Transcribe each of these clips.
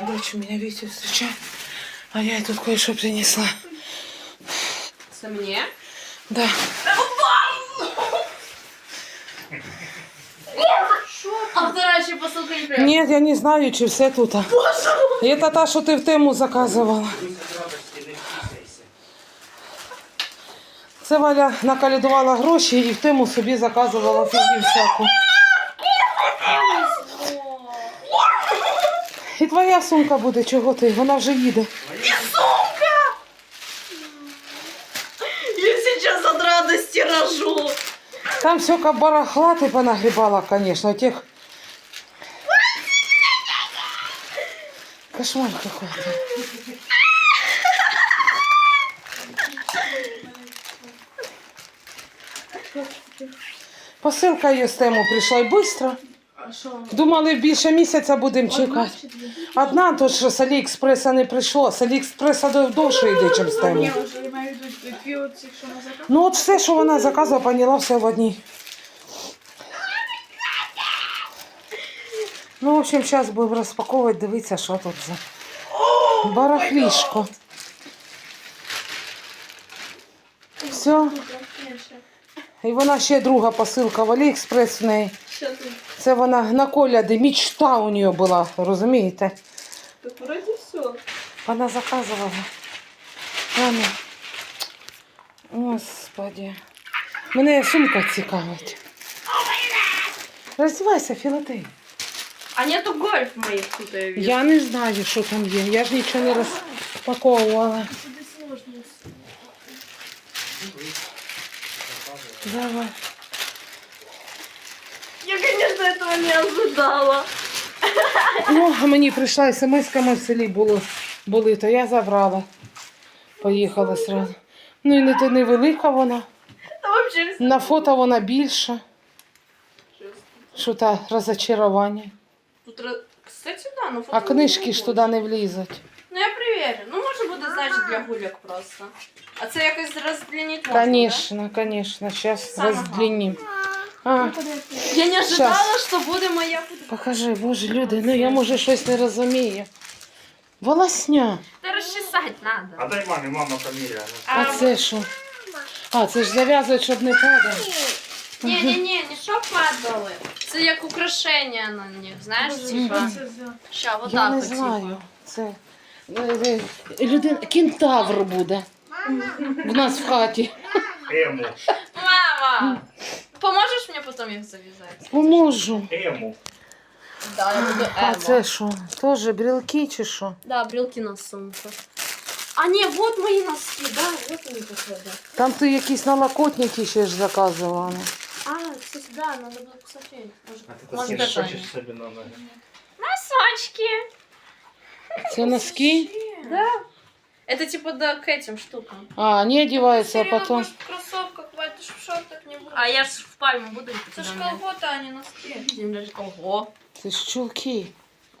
Дочь меня Витя встречает, а я ей тут кое-что принесла. Це мені? Да. А вторая ще посилка не прийшла. Нет, я не знаю, чи все тут. Это та, що ти в тему заказувала. Це Валя накалядувала гроші і в тему собі заказувала фігню всяку. І твоя сумка буде, чого ти? Вона вже їде. Я сейчас от радости рожу. Там все барахла ты понагребала, конечно, тех... Кошмар какой-то. Посилка є з тему прийшла і швидко. Думали, більше місяця будемо чекати. Одна, то що з Аліекспреса не прийшло. З Аліекспреса дов- довше йде, ніж з заказ. Ну от все, що вона заказувала, поняла все в одній. Ну, в общем, зараз будемо розпаковувати, дивитися, що тут за барахлішко. Все. І вона ще друга посилка в Аліекспрес в неї. Це вона на коляди, мечта у неї була, розумієте? Так вроде все. Вона заказувала. Ану. Господи. Мене сумка цікавить. Роздівайся, Філатей. А нету гольф моїх тут, я вижу. Я не знаю, що там є. Я ж нічого не розпаковувала. Давай. Я, этого не ожидала. Ну, а мені прийшла смс ми в селі було, були, то я забрала. Поїхала сразу. Ну і не то невелика вона. На фото вона більша. Що та розочарування. Тут, кстати, да, ну А книжки ж туди не влізуть. Ну я перевірю. Ну може буде, значить, для гуляк просто. А це якось роздлініть можна, Конечно, конечно. Сейчас Самое раздлиним. А. Я не ожидала, Щас. що буде моя покажи, боже, люди, ну я може щось не розумію. Волосня. Та розчесати треба. А дай мамі, мама фамілія. А це що? А, це ж зав'язують, щоб не падало. Ні, ні, ні, не що падали. Це як украшення на них, знаєш, типа. Ща, Я так не от, знаю. Це е, е, людина, кентавр буде. В нас в хаті. Ему. Мама! Поможеш мені потім їх зав'язати? Поможу. Ему. Да, я буду А Емо. це що? Теж брілки чи що? Да, брелки на сумку. А, ні, вот мої носки, да, вот вони походу. Там ти якісь налокотники ще ж заказувала. А, кстати, да, надо было посмотреть. Может, А ти может, то даже хочеш они. собі на ноги? Носочки. Це носки? Да. Это типа да, к этим штукам. А, они одеваются, а потом... в кроссовках, Вань, ты ж в шортах не будешь. А я ж в пальму буду идти. Це ж куда мне? колгота, а не носки. Земля ж- Ого. Це ж чулки.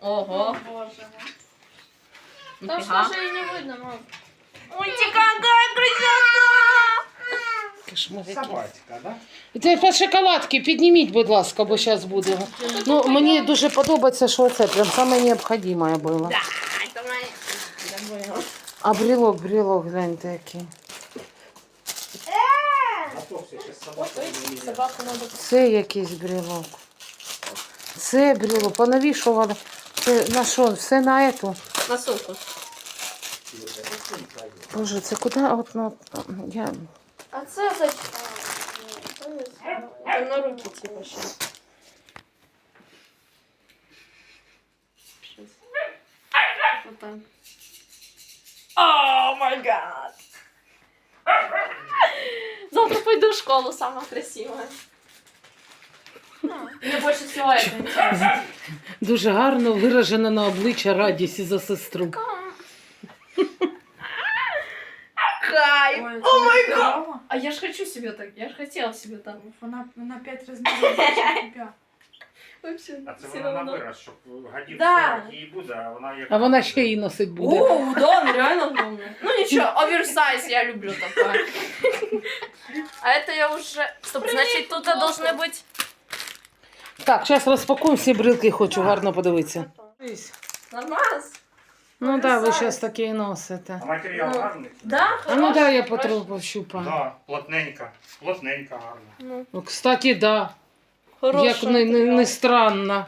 Ого. Боже мой. Там Нифига. же и не видно, мам. Ой, ти какая красота! Кошмар який. Собачка, да? Це по шоколадки, підніміть, будь ласка, бо зараз буде. Ну, мені дуже подобається, що це прям саме необхідне було. Да, это моя... А брілок, брілок, гляньте який. Це якийсь брілок. Це брілок, понавішували. Це на що? Все на ету. На сумку. Боже, це куди? От, ну, я... А це за... Это на руки типа сейчас. Вот так. О май гад! Завтра пойду в школу, самая красивая. Мне больше всего это интересно. Дуже гарно виражена на обличчя радість за сестру. Кайф! О май гад! А я ж хочу себе так, я ж хотела себе так. Вона на 5 розмірів більше тебе. Вообще, А це все вона на равно. вираз, щоб годів Да. 40 їй буде, а вона як... А вона ще і носить буде. О, да, он реально огромный. Ну ничего, оверсайз я люблю такое. А это я уже... Стоп, значит, тут должны быть... Так, зараз розпакуємо всі брилки, хочу гарно подивитися. Нормас. Ну да, ви Оверсайз. зараз таке і носите. А матеріал Ну, гарний? Да, А ну да, я хороший, потру пощупаю. Да, плотненько. Плотненько гарно. Ну, Ну, Кстати, да. хороший Як не, не, матеріал. не странно.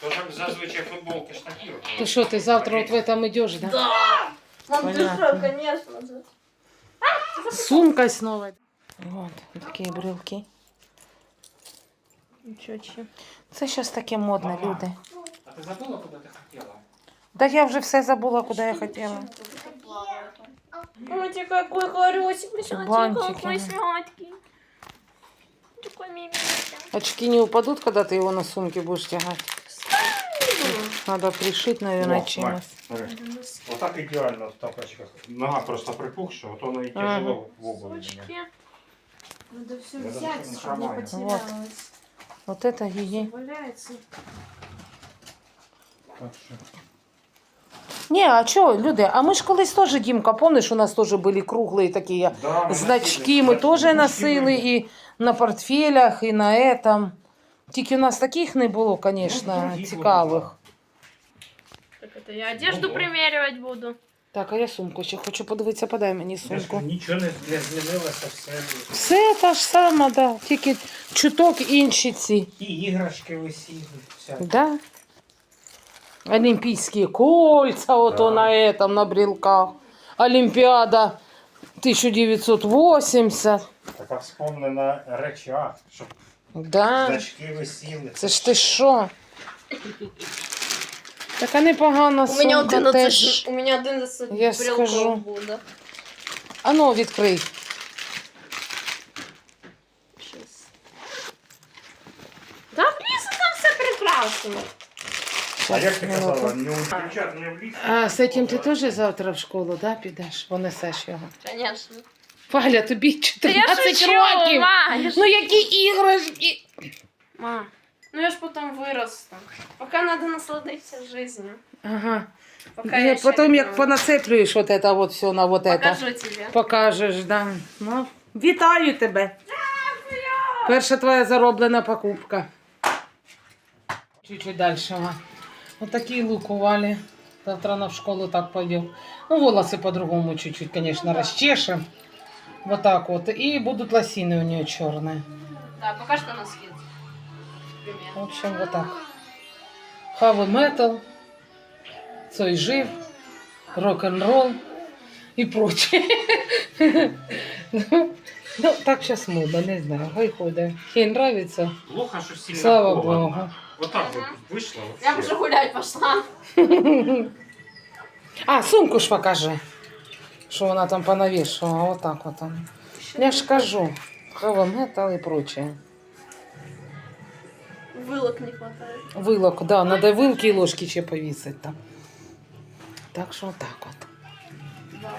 То так зазвичай футболки ж такі. от. То що, ти завтра от в этом идешь, да? Да. Мам, ты Понятно. что, конечно же. С сумкой снова. Вот, такі брелки. Ничего че. Це щось таке модне, Ага. люди. А ти забула, куди ти хотіла? Да я вже все забула, куди я хотіла. Ой, какой хороший, Бантики, какой да. сладкий. Такой мимися. Очки не упадут, когда ты его на сумке будешь тягать? Надо пришить, наверное, О, чимось. Смотри. Отак ідеально в тапочках. Нога просто припухша, от воно і тяжело в обуві. мені. Сучки. Надо все Я даже взять, не чтобы не хромаю. потерялось. Вот это гиги. Валяется. Так що. Не, а что, люди, а мы ж колись тоже, Димка, помнишь, у нас тоже были круглые такие Да, ми значки, носили. мы тоже Значки носили були. и на портфелях, и на этом. Тільки у нас таких не було, конечно, Ну, другі цікавих. Так это я одежду Ого. примеривать буду. Так, а я сумку ще хочу подивитися, подай мені Я ж сумку. Нічого не, не змінилося, все. Все та ж сама, да. Тільки чуток інші ці. І іграшки висіли, вся. Да. Олимпийские кольца вот Да. он на этом, на брелках. Олимпиада 1980. Така вспомнена речах, щоб Да. значки висіли. Це ж ти що? Така непогана У меня сумка 11, теж. у меня 11 Я брелков скажу. буде. А ну, відкрий. Щас. Да, в лісі там все прекрасно. А як ти казала, не дівчат не в? А з цим ти теж завтра в школу, да, підеш? Понесеш його. Конечно. Валя, тобі Та я 14 років. ма, я ж... Ну які іграшки? Ма, ну я ж потом виросту. Пока надо насладитися жизнью. Ага. Пока Я ще потім не як знаю. понацеплюєш вот это вот все на вот это. Покажу тебе. Покажеш, да. Ну, вітаю тебе. Перша твоя зароблена покупка. Чуть-чуть дальше. ма. Вот такие лук у Вали. Завтра она в школу так пойдет. Ну, волосы по-другому чуть-чуть, конечно, расчешем. Вот так вот. И будут лосины у нее черные. Да, пока что носки. В Пример. общем, вот так. Heavy metal, Цой жив, рок-н-ролл и прочее. Ну, так сейчас модно, не знаю. Хай ходить. Ей нравится. Плохо, що сильно Слава холодно. Богу. Отак от вийшло. Я вообще. уже гулять пошла. А, сумку ж покажи. Що вона там понавішувала. Вот так вот. он. Я ж кажу. Heavy metal и прочее. Вылок не хватает. Вилок, да, надо вилки і ложки ще повісити там. Так що так от. Да.